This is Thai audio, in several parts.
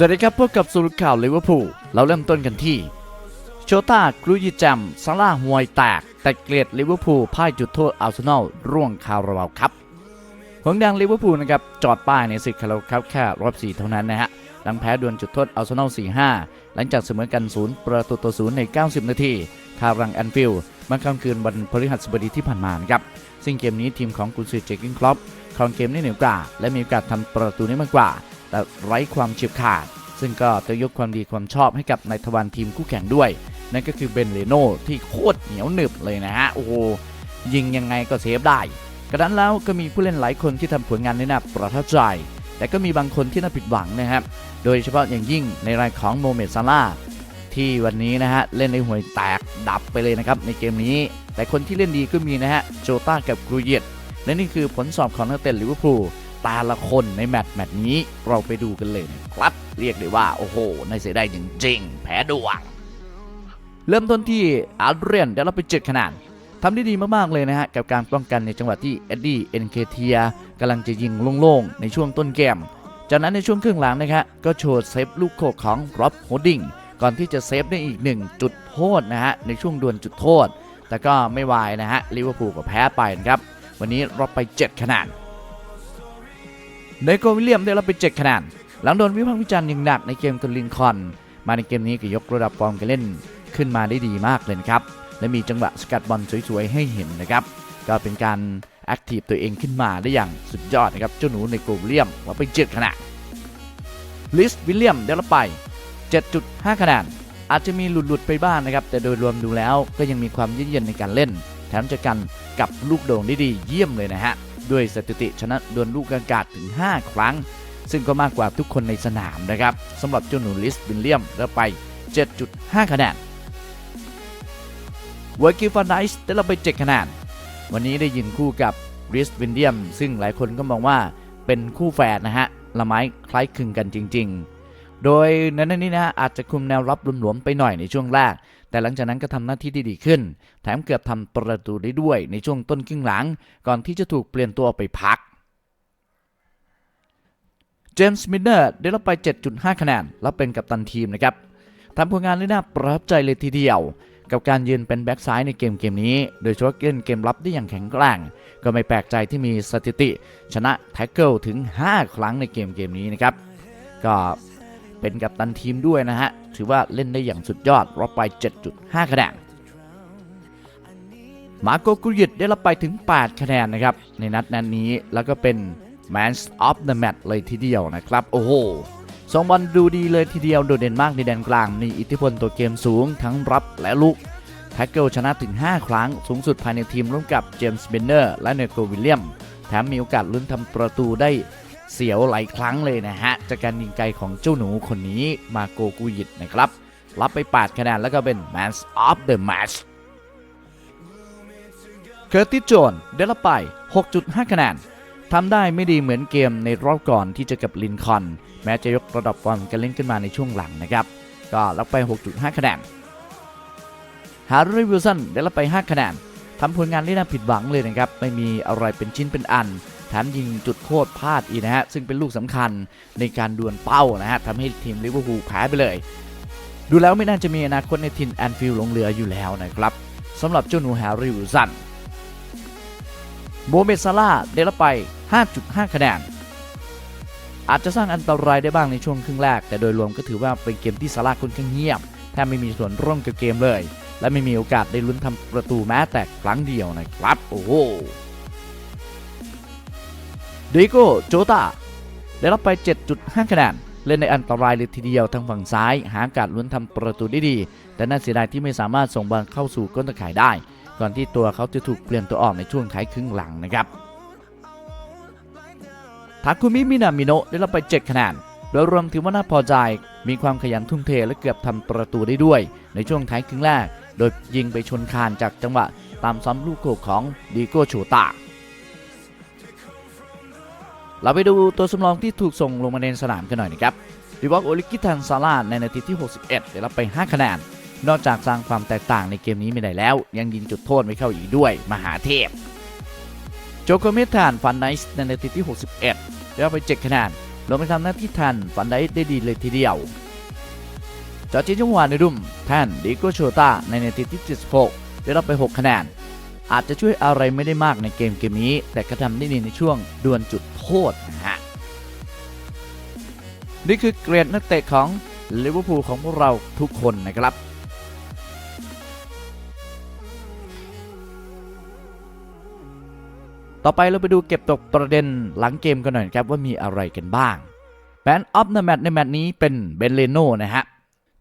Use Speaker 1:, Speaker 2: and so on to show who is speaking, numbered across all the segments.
Speaker 1: สวัสดีครับพบกับสรุปข่าวลิเวอร์พูลเราเริ่มต้นกันที่ โชต้ากรูยิแจมซาร่าหวยแตก แต่เกลียดลิเวอร์พูลพ่ายจุดโทษอาร์เซนอลร่วงคาราบาวครับหงแดงลิเวอร์พูลนะครับจอดป้ายในศึกคาราบาวครับแค่รอบ4เท่านั้นนะฮะหลังแพ้ดวลจุดโทษอาร์เซนอล4-5 หลังจากเสมอกัน 0 ประตูต่อ0ใน 90 นาทีคารังแอนฟิลด์เมื่อค่ำคืนวันพฤหัสบดีที่ผ่านมานะครับซึ่งเกมนี้ทีมของกุนซือเจคกินครอปครองเกมได้เหนือกว่า และมีโอกาสทำประตูได้มากกว่า แต่ไร้ความเฉียบขาด ซึ่งก็ต้องยกความดีความชอบให้กับนายทวารทีมคู่แข่งด้วย นั่นก็คือเบนเลโนที่โคตรเหนียวหนึบเลยนะฮะ โอ้โหยิงยังไงก็เซฟได้ กระนั้นแล้วก็มีผู้เล่นหลายคนที่ทำผลงานได้น่าประทับใจ แต่ก็มีบางคนที่น่าผิดหวังนะครับ โดยเฉพาะอย่างยิ่งในรายของโมเมดซาร่าที่วันนี้นะฮะ เล่นในห่วยแตกดับไปเลยนะครับในเกมนี้ แต่คนที่เล่นดีก็มีนะฮะโจต้ากับกรูเยตและนี่คือผลสอบของนักเตะลิเวอร์พูลแต่ละคนในแมตช์แมตช์นี้เราไปดูกันเลยครับ เรียกได้ว่าโอ้โหน่าเสียดายจริงๆ แพ้ดวง เริ่มต้นที่อาร์เรียนได้รับไปเจ็ดคะแนนทำได้ดีมากๆเลยนะฮะ กับการป้องกันในจังหวะที่เอ็ดดี้เอ็นเคเทียกำลังจะยิงโล่งๆ ในช่วงต้นเกม จากนั้นในช่วงครึ่งหลังนะครับก็โชว์เซฟลูกโขกของร็อบโฮดดิงก่อนที่จะเซฟได้อีกหนึ่งจุดโทษนะฮะ ในช่วงดวลจุดโทษ แต่ก็ไม่วายนะฮะลิเวอร์พูลก็แพ้ไปนะครับ วันนี้รับไป 7 คะแนนเนโกวิลเลียมได้รับไป 7 คะแนน หลังโดนวิพากษ์วิจารณ์อย่างหนักในเกมกับลินคอน มาในเกมนี้ก็ยกระดับฟอร์มการเล่นขึ้นมาได้ดีมากเลยนะครับ และมีจังหวะสกัดบอลสวยๆ ให้เห็นนะครับ ก็เป็นการแอคทีฟตัวเองขึ้นมาได้อย่างสุดยอดนะครับ เจ้าหนูในโกวิลเลียมรับไป7คะแนนลิสวิลเลียมได้รับไป 7.5 คะแนนอาจจะมีหลุดๆไปบ้างนะครับ แต่โดยรวมดูแล้วก็ยังมีความยืดเยื้อในการเล่น แถมจะกันกับลูกโด่งได้ดีเยี่ยมเลยนะฮะ ด้วยสถิติชนะดวลลูกอากาศถึง 5 ครั้ง ซึ่งก็มากกว่าทุกคนในสนามนะครับสำหรับเจ้าหนูลิสวิลเลียมได้ไป 7.5 คะแนนเวอร์กิฟานไนส์ได้รับไป 7 คะแนนวันนี้ได้ยินคู่กับริสวินเดียม ซึ่งหลายคนก็มองว่าเป็นคู่แฝดนะฮะละไม้คล้ายคลึงกันจริง ๆ โดยนั้นนี้นะอาจจะคุมแนวรับหลวมๆไปหน่อยในช่วงแรก แต่หลังจากนั้นก็ทำหน้าที่ได้ดีขึ้น แถมเกือบทำประตูได้ด้วยในช่วงต้นครึ่งหลัง ก่อนที่จะถูกเปลี่ยนตัวไปพัก จมส์มินเนอร์ได้รับไป 7.5 คะแนน และเป็นกัปตันทีมนะครับทำผลงานได้น่าประทับใจเลยทีเดียว กับการยืนเป็นแบ็กซ้ายในเกมเกมนี้ โดยเฉพาะเล่นเกมรับได้อย่างแข็งแกร่ง ก็ไม่แปลกใจที่มีสถิติ ชนะแท็กเกิลถึง 5 ครั้งในเกมเกมนี้นะครับ ก็เป็นกัปตันทีมด้วยนะฮะ ถือว่าเล่นได้อย่างสุดยอด รับไป 7.5 คะแนน มาโกกุยิตได้รับไปถึง 8 คะแนนนะครับ ในนัดนั้นนี้ แล้วก็เป็น Man of the Match เลยทีเดียวนะครับ โอ้โหสองบอลดูดีเลยทีเดียวโดดเด่นมากในแดนกลางมีอิทธิพลตัวเกมสูงทั้งรับและลุกแท็กเกิลชนะถึง 5 ครั้งสูงสุดภายในทีมร่วมกับเจมส์เบนเนอร์และเนโกวิลเลียม แถมมีโอกาสลุ้นทำประตูได้เสียวหลายครั้งเลยนะฮะ จากการยิงไกลของเจ้าหนูคนนี้มาโกกุยิตนะครับ รับไป8คะแนนแล้วก็เป็น Man of the Match เคอร์ติสโจนได้รับไป 6.5 คะแนน ทำได้ไม่ดีเหมือนเกมในรอบก่อนที่จะกับลินคอน แม้จะยกระดับฟอร์มการเล่นขึ้นมาในช่วงหลังนะครับ ก็รับไป 6.5 คะแนน ฮาร์รีวิลสันได้รับไป 5 คะแนนทำผลงานได้น่าผิดหวังเลยนะครับ ไม่มีอะไรเป็นชิ้นเป็นอันแถมยิงจุดโทษพลาดอีกนะฮะ ซึ่งเป็นลูกสำคัญในการดวลเป้านะฮะทำให้ทีมลิเวอร์พูลแพ้ไปเลย ดูแล้วไม่น่าจะมีอนาคตในทีมแอนฟิลด์ลงเหลืออยู่แล้วนะครับสำหรับเจ้าหนูแฮร์รี่วิลสัน โมเมซาร่าได้รับไป 5.5 คะแนน อาจจะสร้างอันตรายได้บ้างในช่วงครึ่งแรก แต่โดยรวมก็ถือว่าเป็นเกมที่ซาร่าค่อนข้างเงียบแทบไม่มีส่วนร่วมกับเกมเลย และไม่มีโอกาสได้ลุ้นทำประตูแม้แต่ครั้งเดียวนะครับ โอ้โหเดโกโจตาได้รับไป 7.5 คะแนนเล่นในอันตรายเลยทีเดียวทางฝั่งซ้าย หาโอกาสลุ้นทำประตูได้ดี แต่น่าเสียดายที่ไม่สามารถส่งบอลเข้าสู่ก้นตะข่ายได้ ก่อนที่ตัวเขาจะถูกเปลี่ยนตัวออกในช่วงท้ายครึ่งหลังนะครับทาคุมิมินามิโนะได้รับไป 7 คะแนนโดยรวมถือว่าน่าพอใจ มีความขยันทุ่มเทและเกือบทำประตูได้ด้วย ในช่วงท้ายครึ่งแรก โดยยิงไปชนคานจากจังหวะตามซ้อมลูกโขกของดีโกโชตาเราไปดูตัวสำรองที่ถูกส่งลงมาในสนามกันหน่อยนะครับดิวอกโอลิกิทันซาลาในนาทีที่ 61 ได้รับไป 5 คะแนน นอกจากสร้างความแตกต่างในเกมนี้ไม่ได้แล้ว ยังยิงจุดโทษไม่เข้าอีกด้วย มหาเทพ โจโกเมธานฟันไนส์ในนาทีที่ 61ได้รับไป7คะแนนลงไปทำหน้าที่แทนฟันไดได้ดีเลยทีเดียวจอจิจังหวะในรุ่มแทนดิโกโชตาในนาทีที่ 76 ได้รับไป 6 คะแนน อาจจะช่วยอะไรไม่ได้มากในเกมเกมนี้ แต่ก็ทำได้ดีในช่วงดวลจุดโทษนะฮะนี่คือเกรดนักเตะของลิเวอร์พูลของพวกเราทุกคนนะครับ ต่อไปเราไปดูเก็บตกประเด็นหลังเกมกันหน่อยครับว่ามีอะไรกันบ้างแมนออฟเดอะแมตในแมตช์นี้เป็นเบนเลโนนะฮะ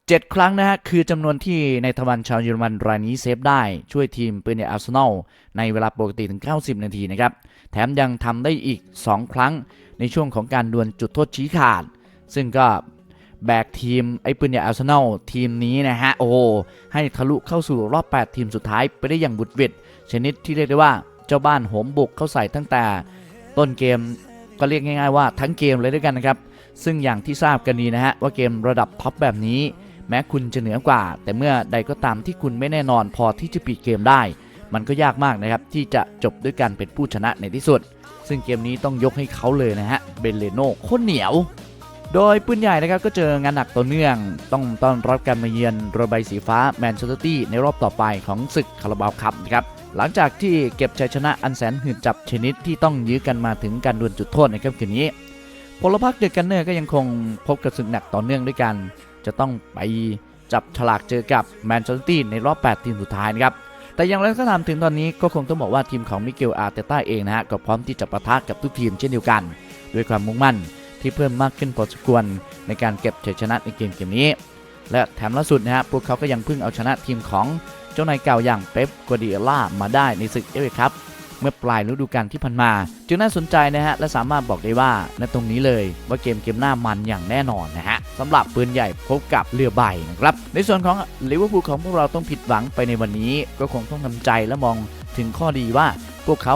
Speaker 1: เจ็ดครั้งนะฮะคือจำนวนที่ในทวันชาวเยอรมันรายนี้เซฟได้ช่วยทีมปืนใหญ่อาร์เซนอลในเวลาปกติถึง 90 นาทีนะครับ แถมยังทำได้อีก 2 ครั้งในช่วงของการดวลจุดโทษชี้ขาด ซึ่งก็แบกทีมไอ้ปืนใหญ่อาร์เซนอลทีมนี้นะฮะ โอ้ให้ทะลุเข้าสู่รอบ 8 ทีมสุดท้ายไปได้อย่างบุดวิดชนิดที่เรียกได้ว่า เจ้าบ้านโหมบุกเข้าใส่ตั้งแต่ต้นเกมก็เรียกง่าย ๆ ว่าทั้งเกมเลยด้วยกันนะครับ ซึ่งอย่างที่ทราบกันดีนะฮะว่าเกมระดับท็อปแบบนี้ แม้คุณจะเหนือกว่า แต่เมื่อใดก็ตามที่คุณไม่แน่นอนพอที่จะปิดเกมได้ มันก็ยากมากนะครับที่จะจบด้วยการเป็นผู้ชนะในที่สุด ซึ่งเกมนี้ต้องยกให้เขาเลยนะฮะเบนเลโน่โคตรเหนียว โดยปืนใหญ่นะครับก็เจองานหนักต่อเนื่อง ต้องต้อนรับการมาเยือนเรือใบสีฟ้าแมนเชสเตอร์ตี้ในรอบต่อไปของศึกคาราบาวคัพนะครับ หลังจากที่เก็บชัยชนะอันแสนหืดจับชนิดที่ต้องยื้อกันมาถึงการดวลจุดโทษในค่ำคืนนี้พลพรรคเดอะกันเนอร์ก็ยังคงพบกับศึกหนักต่อเนื่องด้วยกัน จะต้องไปจับฉลากเจอกับแมนเชสเตอร์ตี้ในรอบ8ทีมสุดท้ายนะครับแต่อย่างไรก็ตามถึงตอนนี้ก็คงต้องบอกว่าทีมของมิเกลอาร์เตต้าเองนะฮะก็พร้อมที่จะประทะกับทุกทีมเช่นเดียวกัน ด้วยความมุ่งมั่นที่เพิ่มมากขึ้นพอสมควรในการเก็บชัยชนะในเกมเกมนี้ และแถมล่าสุดนะฮะพวกเขาก็ยังเพิ่งเอาชนะทีมของ เจ้านายเก่าอย่างเป๊ปกัวเดียล่ามาได้ในศึกเอฟเอครับเมื่อปลายฤดูกาลที่ผ่านมา จึงน่าสนใจนะฮะ และสามารถบอกได้ว่าณตรงนี้เลยว่าเกมเกมหน้ามันอย่างแน่นอนนะฮะสำหรับปืนใหญ่พบกับเรือใบนะครับ ในส่วนของลิเวอร์พูลของพวกเราต้องผิดหวังไปในวันนี้ ก็คงต้องทำใจและมองถึงข้อดีว่าพวกเขา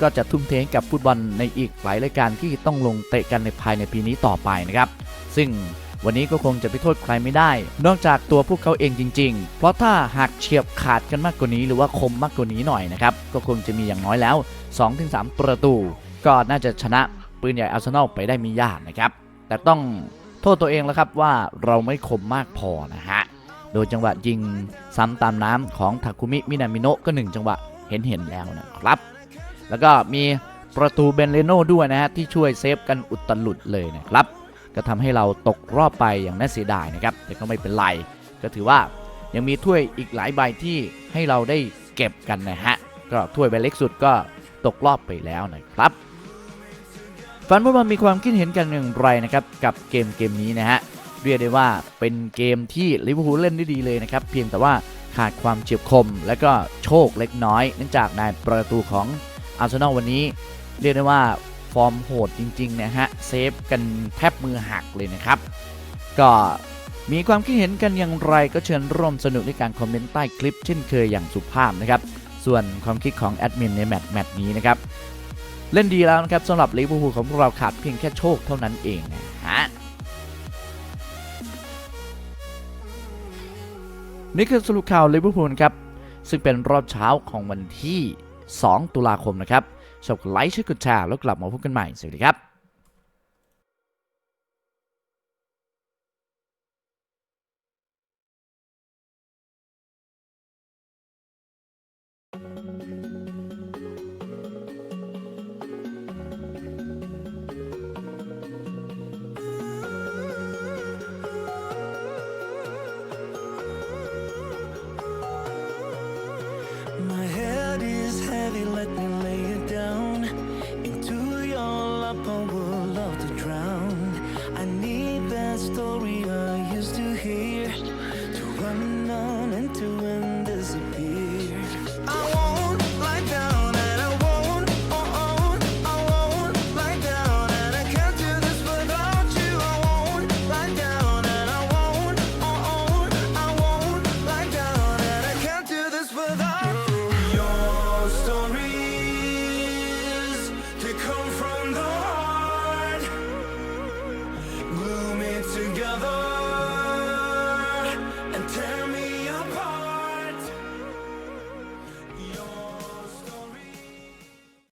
Speaker 1: ก็จะทุ่มเทกับฟุตบอลในอีกหลายรายการที่ต้องลงเตะกันในภายในปีนี้ต่อไปนะครับ ซึ่ง วันนี้ก็คงจะไปโทษใครไม่ได้ นอกจากตัวพวกเขาเองจริง ๆ เพราะถ้าหากเฉียบขาดกันมากกว่านี้หรือว่าคมมากกว่านี้หน่อยนะครับ ก็คงจะมีอย่างน้อยแล้ว 2-3 ประตู ก็น่าจะชนะปืนใหญ่อาร์เซนอลไปได้ม่ยากนะครับ แต่ต้องโทษตัวเองแล้วครับว่าเราไม่คมมากพอนะฮะ โดยจังหวะยิงซ้ำตามน้ำของทาคุมิ มินามิโนะก็หนึ่งจังหวะเห็นเห็นแล้วนะครับ แล้วก็มีประตูเบนเลโน่ด้วยนะฮะที่ช่วยเซฟกันอุตลุดเลยนะครับ ก็ทำให้เราตกรอบไปอย่างน่าเสียดายนะครับ แต่ก็ไม่เป็นไร ก็ถือว่ายังมีถ้วยอีกหลายใบที่ให้เราได้เก็บกันนะฮะ ก็ถ้วยใบเล็กสุดก็ตกรอบไปแล้วนะครับแฟนฟุตบอลมีความคิดเห็นกันอย่างไรนะครับกับเกมเกมนี้นะฮะเรียกได้ว่าเป็นเกมที่ลิเวอร์พูลเล่นได้ดีเลยนะครับเพียงแต่ว่าขาดความเฉียบคม และก็โชคเล็กน้อยเนื่องจากในประตูของอาร์เซนอลวันนี้ เรียกได้ว่า ฟอร์มโหดจริงๆนะฮะเซฟกันแทบมือหักเลยนะครับ ก็มีความคิดเห็นกันอย่างไรก็เชิญร่วมสนุกในการคอมเมนต์ใต้คลิปเช่นเคยอย่างสุภาพนะครับ ส่วนความคิดของแอดมินในแมตช์แมตช์นี้นะครับ เล่นดีแล้วนะครับสำหรับลิเวอร์พูลของพวกเราขาดเพียงแค่โชคเท่านั้นเองนะฮะนี่คือสรุปข่าวลิเวอร์พูลครับซึ่งเป็นรอบเช้าของวันที่ 2 ตุลาคมนะครับ ชอบกดไลค์ช่วยกดแชร์แล้วกลับมาพบกันใหม่สวัสดีครับ